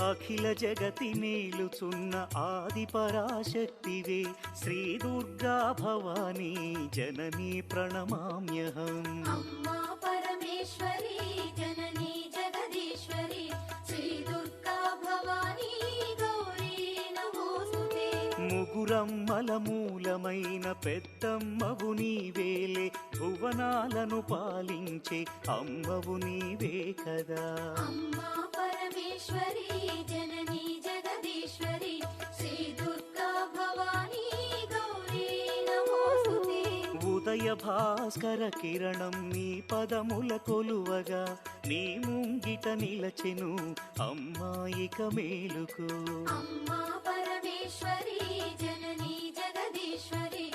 అఖిల జగతి మేలుచున్న ఆది పరాశక్తివే శ్రీ దుర్గా భవానీ జననీ ప్రణమామ్యహం. పరమేశ్వరి జననీ జగదీశ్వరి. శ్రీ దుర్గా భవానీ పెద్దమ్మవు నీవేలే. భువనాలను పాలించే అమ్మవు నీవే కదా. అమ్మా ఉదయ భాస్కర కిరణం నీ పదముల కొలువగా నీ ముంగిట నిలచెను అమ్మాయిక మేలుకు. అమ్మా